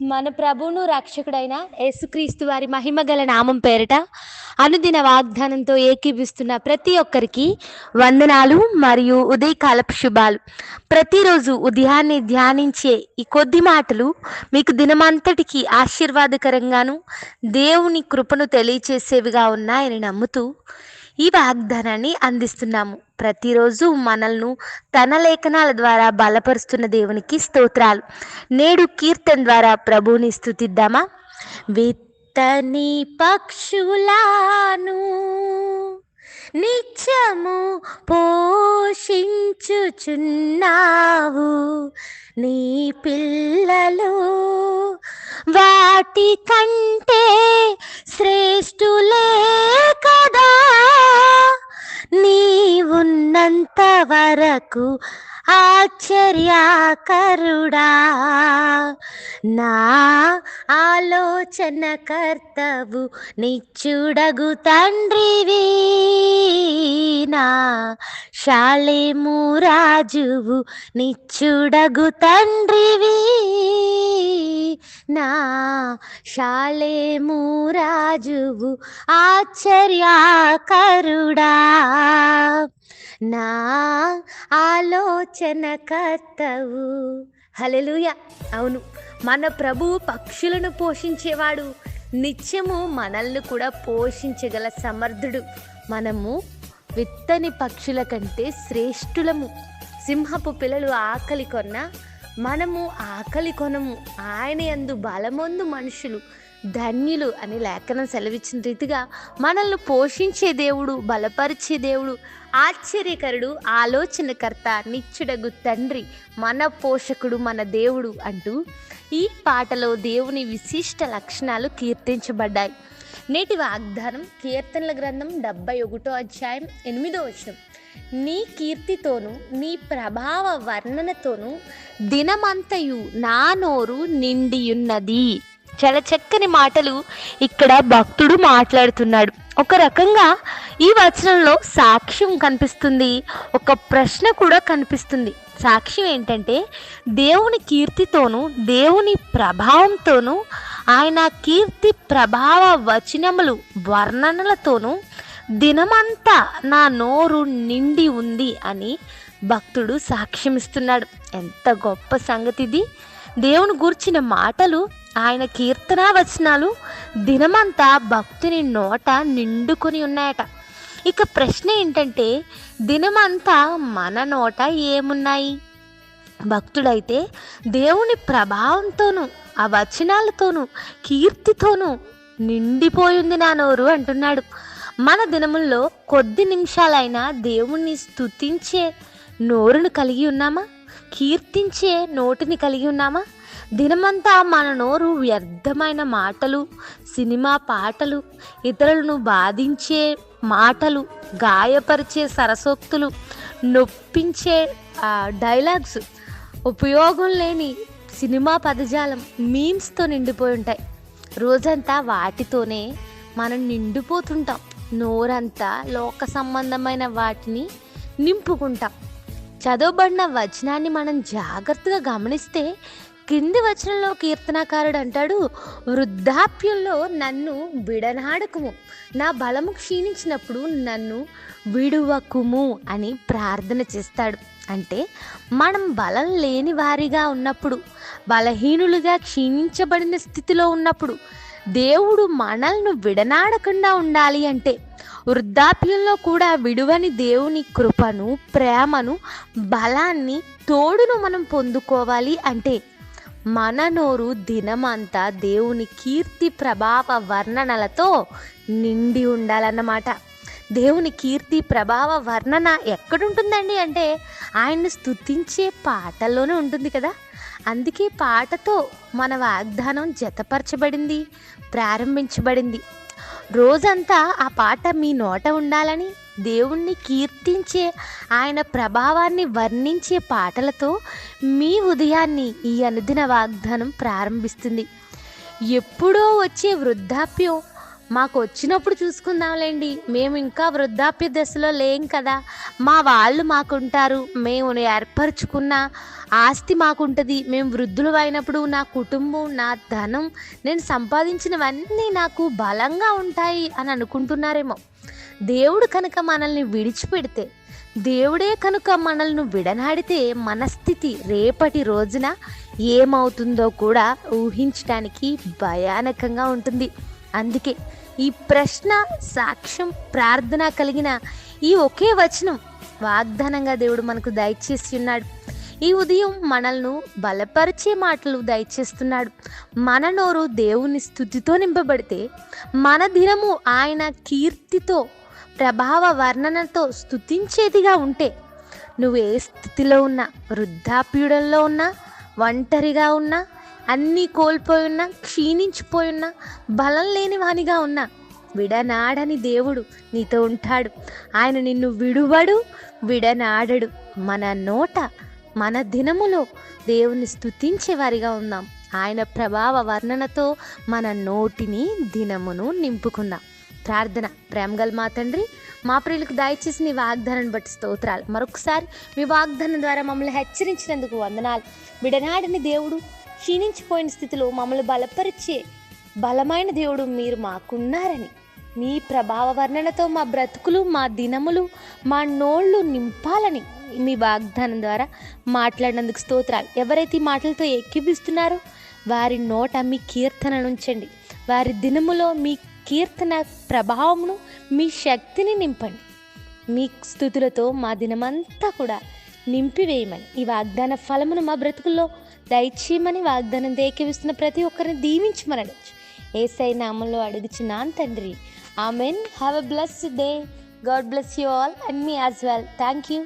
మన ప్రభువును రక్షకుడైన యేసుక్రీస్తు వారి మహిమ గల నామం పేరిట అనుదిన వాగ్దానంతో ఏకీభిస్తున్న ప్రతి ఒక్కరికి వందనాలు మరియు ఉదయకాలపు శుభాలు. ప్రతిరోజు ఉదయాన్నే ధ్యానించే ఈ కొద్ది మాటలు మీకు దినమంతటికి ఆశీర్వాదకరంగాను దేవుని కృపను తెలియచేసేవిగా ఉన్నాయని నమ్ముతూ ఈ వాగ్దానాన్ని అందిస్తున్నాము. ప్రతిరోజు మనల్ని తన లేఖనాల ద్వారా బలపరుస్తున్న దేవునికి స్తోత్రాలు. నేడు కీర్తన ద్వారా ప్రభువుని స్థుతిద్దామా? విత్తని పక్షులాను నిత్యము పోషించుచున్నావు. నీ పిల్లలు వాటి కంటే శ్రేష్ఠులే కదా. ఉన్నంత వరకు ఆశ్చర్యాకరుడా. నా ఆలోచన కర్తవు నిచ్చుడగు తండ్రివి నా శాలేము రాజువు నిచ్చుడగు తండ్రివి నా శాలేము రాజువు ఆశ్చర్యాకరుడా. నా ఆలోచన కర్తవు హలెలుయ అవును మన ప్రభువు పక్షులను పోషించేవాడు. నిత్యము మనల్ని కూడా పోషించగల సమర్థుడు. మనము విత్తని పక్షుల కంటే శ్రేష్ఠులము. సింహపు పిల్లలు ఆకలి కొన్న మనము ఆకలి కొనము. ఆయన యందు బలమందు మనుషులు. ధన్యులు అని లేఖనం సెలవిచ్చిన రీతిగా మనల్ని పోషించే దేవుడు బలపరిచే దేవుడు ఆశ్చర్యకరుడు ఆలోచనకర్త నిచ్చుడగు తండ్రి మన పోషకుడు మన దేవుడు అంటూ ఈ పాటలో దేవుని విశిష్ట లక్షణాలు కీర్తించబడ్డాయి. నేటి వాగ్దానం కీర్తనల గ్రంథం డెబ్బై ఒకటో అధ్యాయం ఎనిమిదో వచనం. నీ కీర్తితోను నీ ప్రభావ వర్ణనతోను దినమంతయు నా నోరు నిండియున్నది. చాలా చక్కని మాటలు ఇక్కడ భక్తుడు మాట్లాడుతున్నాడు. ఒక రకంగా ఈ వచనంలో సాక్ష్యం కనిపిస్తుంది. ఒక ప్రశ్న కూడా కనిపిస్తుంది. సాక్ష్యం ఏంటంటే దేవుని కీర్తితోనూ దేవుని ప్రభావంతోనూ ఆయన కీర్తి ప్రభావ వచనములు వర్ణనలతోనూ దినమంతా నా నోరు నిండి ఉంది అని భక్తుడు సాక్ష్యమిస్తున్నాడు. ఎంత గొప్ప సంగతి ఇది దేవుని గూర్చిన మాటలు ఆయన కీర్తన వచనాలు దినమంతా భక్తుని నోట నిండుకొని ఉన్నాయట. ఇక ప్రశ్న ఏంటంటే దినమంతా మన నోట ఏమున్నాయి? భక్తుడైతే దేవుని ప్రభావంతోనూ ఆ వచనాలతోనూ కీర్తితోనూ నిండిపోయింది నా నోరు అంటున్నాడు. మన దినముల్లో కొద్ది నిమిషాలైనా దేవుణ్ణి స్తుతించే నోరును కలిగి ఉన్నామా? కీర్తించే నోటిని కలిగి ఉన్నామా? దినమంతా మన నోరు వ్యర్థమైన మాటలు సినిమా పాటలు ఇతరులను బాధించే మాటలు గాయపరిచే సరసోక్తులు నొప్పించే డైలాగ్స్ ఉపయోగం లేని సినిమా పదజాలం మీమ్స్తో నిండిపోయి ఉంటాయి. రోజంతా వాటితోనే మనం నిండిపోతుంటాం. నోరంతా లోక సంబంధమైన వాటిని నింపుకుంటాం. చదవబడిన వచనాన్ని మనం జాగ్రత్తగా గమనిస్తే కింది వచనంలో కీర్తనాకారుడు అంటాడు వృద్ధాప్యంలో నన్ను విడనాడకుము. నా బలము క్షీణించినప్పుడు నన్ను విడువకుము అని ప్రార్థన చేస్తాడు. అంటే మనం బలం లేని వారిగా ఉన్నప్పుడు బలహీనులుగా క్షీణించబడిన స్థితిలో ఉన్నప్పుడు దేవుడు మనల్ని విడనాడకుండా ఉండాలి అంటే వృద్ధాప్యంలో కూడా విడువని దేవుని కృపను ప్రేమను బలాన్ని తోడును మనం పొందుకోవాలి అంటే మన నోరు దినమంతా దేవుని కీర్తి ప్రభావ వర్ణనలతో నిండి ఉండాలన్నమాట. దేవుని కీర్తి ప్రభావ వర్ణన ఎక్కడుంటుందండి అంటే ఆయన్ని స్తుతించే పాటల్లోనే ఉంటుంది కదా. అందుకే పాటతో మన వాగ్దానం జతపరచబడింది ప్రారంభించబడింది. రోజంతా ఆ పాట మీ నోట ఉండాలని దేవుణ్ణి కీర్తించే ఆయన ప్రభావాన్ని వర్ణించే పాటలతో మీ ఉదయాన్ని ఈ అనుదిన వాగ్దానం ప్రారంభిస్తుంది. ఎప్పుడో వచ్చే వృద్ధాప్యం మాకు వచ్చినప్పుడు చూసుకుందాంలేండి. మేము ఇంకా వృద్ధాప్య దశలో లేం కదా. మా వాళ్ళు మాకుంటారు. మేము ఏర్పరచుకున్న ఆస్తి మాకుంటుంది. మేము వృద్ధులు అయినప్పుడు నా కుటుంబం నా ధనం నేను సంపాదించినవన్నీ నాకు బలంగా ఉంటాయి అని అనుకుంటున్నారేమో. దేవుడు కనుక మనల్ని విడిచిపెడితే దేవుడే కనుక మనల్ని విడనాడితే మన స్థితి రేపటి రోజున ఏమవుతుందో కూడా ఊహించడానికి భయానకంగా ఉంటుంది. అందుకే ఈ ప్రశ్న సాక్ష్యం ప్రార్థన కలిగిన ఈ ఒకే వచనం వాగ్దానంగా దేవుడు మనకు దయచేసి ఉన్నాడు. ఈ ఉదయం మనల్ని బలపరిచే మాటలు దయచేస్తున్నాడు. మన నోరు దేవుని స్థుతితో నింపబడితే మన దినము ఆయన కీర్తితో ప్రభావ వర్ణనతో స్థుతించేదిగా ఉంటే నువ్వు ఏ స్థితిలో ఉన్నా వృద్ధాప్యుడంలో ఉన్నా ఒంటరిగా ఉన్నా అన్నీ కోల్పోయి ఉన్నా క్షీణించిపోయి ఉన్నా బలం లేని వానిగా ఉన్నా విడనాడని దేవుడు నీతో ఉంటాడు. ఆయన నిన్ను విడువడు విడనాడడు. మన నోట మన దినములో దేవుని స్థుతించే వారిగా ఉందాం. ఆయన ప్రభావ వర్ణనతో మన నోటిని దినమును నింపుకుందాం. ప్రార్థన. ప్రేమగల మా తండ్రి మా ప్రియులకు దయచేసి నీ వాగ్దానాన్ని బట్టి స్తోత్రాలు. మరొకసారి మీ వాగ్దానం ద్వారా మమ్మల్ని హెచ్చరించినందుకు వందనాలు. విడనాడని దేవుడు క్షీణించిపోయిన స్థితిలో మమ్మల్ని బలపరిచే బలమైన దేవుడు మీరు మాకున్నారని. మీ ప్రభావ వర్ణనతో మా బ్రతుకులు మా దినములు మా నోళ్ళు నింపాలని మీ వాగ్దానం ద్వారా మాట్లాడినందుకు స్తోత్రాలు. ఎవరైతే ఈ మాటలతో ఎక్కిపిస్తున్నారో వారి నోట మీ కీర్తన ఉంచండి. వారి దినములో మీ కీర్తన ప్రభావమును మీ శక్తిని నింపండి. మీ స్థుతులతో మా దినమంతా కూడా నింపివేయమని ఈ వాగ్దాన ఫలమును మా బ్రతుకుల్లో దయచేయమని వాగ్దానం దేకివిస్తున్న ప్రతి ఒక్కరిని దీవించమని అడగచ్చు ఏసై నామంలో అడుగుచున్నాను తండ్రి. Amen. Have a blessed day God bless you all and me as well thank you